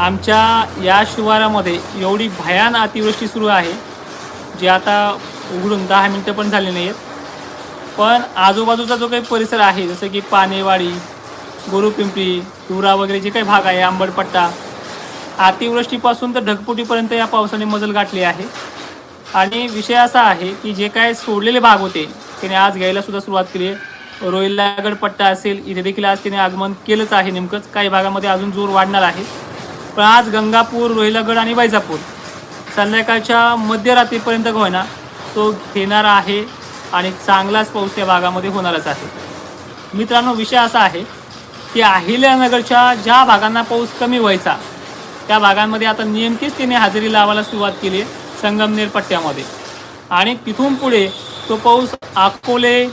आमच्या या शिवारामध्ये एवढी भयान अतिवृष्टी सुरू आहे जी आता उघडून दहा मिनटं पण झाली नाही आहेत पण आजूबाजूचा जो काही परिसर आहे जसं की पानेवाडी गोरुपिंपरी तुरा वगैरे जे काही भाग आहे आंबडपट्टा अतिवृष्टीपासून तर ढगपुटीपर्यंत या पावसाने मजल गाठली आहे. आणि विषय असा आहे की जे काय सोडलेले भाग होते त्याने आज घ्यायला सुद्धा सुरुवात केली आहे. रोहिलागड पट्टा असेल इथे देखील आज त्याने आगमन केलंच आहे नेमकंच. काही भागामध्ये अजून जोर वाढणार आहे. पण आज गंगापूर रोहिलागड आणि वैजापूर संध्याकाळच्या मध्यरात्रीपर्यंत होईना तो घेणार आहे आणि चांगलाच पाऊस त्या भागामध्ये होणारच आहे. मित्रांनो विषय असा आहे की अहिल्यानगरच्या ज्या भागांना पाऊस कमी व्हायचा त्या भागांमध्ये आता नेमकीच तिने हजेरी लावायला सुरुवात केली आहे संगमनेर पट्ट्यामध्ये. आणि तिथून पुढे तो पाऊस अकोले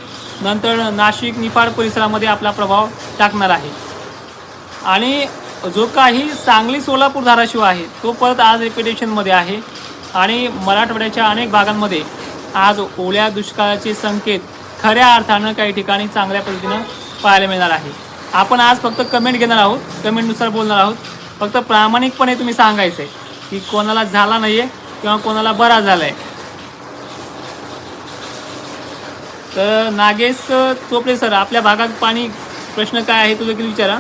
नंतर नाशिक निफाड परिसरामध्ये आपला प्रभाव टाकणार आहे. आणि जो काही सांगली सोलापूर धाराशिव आहे तो परत आज रिपिटेशनमध्ये आहे. आणि मराठवाड्याच्या अनेक भागांमध्ये आज ओल्या दुष्काळाचे संकेत खऱ्या अर्थानं काही ठिकाणी चांगल्या पद्धतीनं पाहायला मिळणार आहे. आपण आज फक्त कमेंट घेणार आहोत कमेंटनुसार बोलणार आहोत. फक्त प्रामाणिकपणे तुम्ही सांगायचं आहे की कोणाला झाला नाही आहे किंवा कोणाला बरा झाला आहे तर नागेश चोपडे सर आपल्या भागात पाणी प्रश्न काय आहे तो देखील विचारा.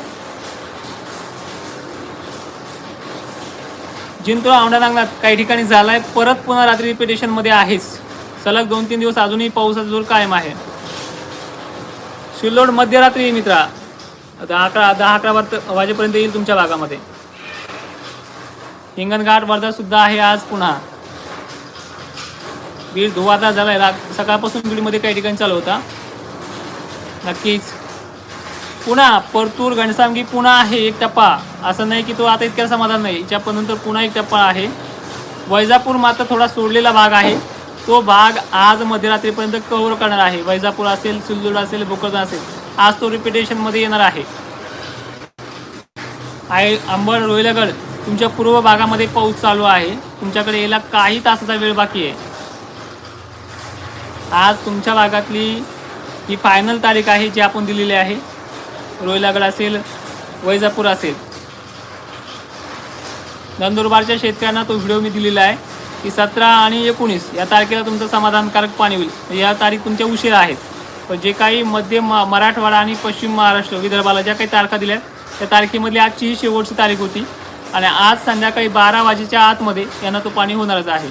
जिंतूर औंढा नागनाथ काही ठिकाणी झालाय. परत पुन्हा रात्री रिपिटेशनमध्ये आहेच सलग दोन तीन दिवस अजूनही पावसाचा जोर कायम आहे. शिल्लोड मध्यरात्री मित्रा. दहा अकरा दहा अकरा वाजेपर्यंत येईल तुमच्या भागामध्ये. हिंगणघाट वर्धा सुद्धा आहे आज पुन्हा. बीड धुवादा झालाय. रात सकाळपासून बीडमध्ये काही ठिकाणी चालू होता. नक्कीच. पुन्हा परतूर घनसामगी पुन्हा आहे एक टप्पा. असं नाही की तो आता इतक्या समाधान नाही. याच्या पुन्हा एक टप्पा आहे. वैजापूर मात्र थोडा सोडलेला भाग आहे. तो भाग आज मध्यरात्रीपर्यंत कव्हर करणार आहे. वैजापूर असेल सिल्लोड असेल भोकरदन असेल. आज तो रिपिटेशनमध्ये येणार आहे. आहे अंबड रोहिलगड तुमच्या पूर्व भागामध्ये पाऊस चालू आहे. तुमच्याकडे यायला काही तासाचा वेळ बाकी आहे. आज तुमच्या भागातली ही फायनल तारीख आहे जी आपण दिलेली आहे. रोहिलागड असेल वैजापूर असेल. नंदुरबारच्या शेतकऱ्यांना तो व्हिडिओ मी दिलेला आहे की सतरा आणि एकोणीस या तारखेला तुमचं समाधानकारक पाणी होईल. या तारीख तुमच्या उशीर आहेत. पण जे काही मध्य म मराठवाडा आणि पश्चिम महाराष्ट्र विदर्भाला ज्या काही तारखा दिल्या त्या तारखेमधली आजची ही शेवटची तारीख होती. आणि आज संध्याकाळी बारा वाजेच्या आतमध्ये यांना तो पाणी होणारच आहे.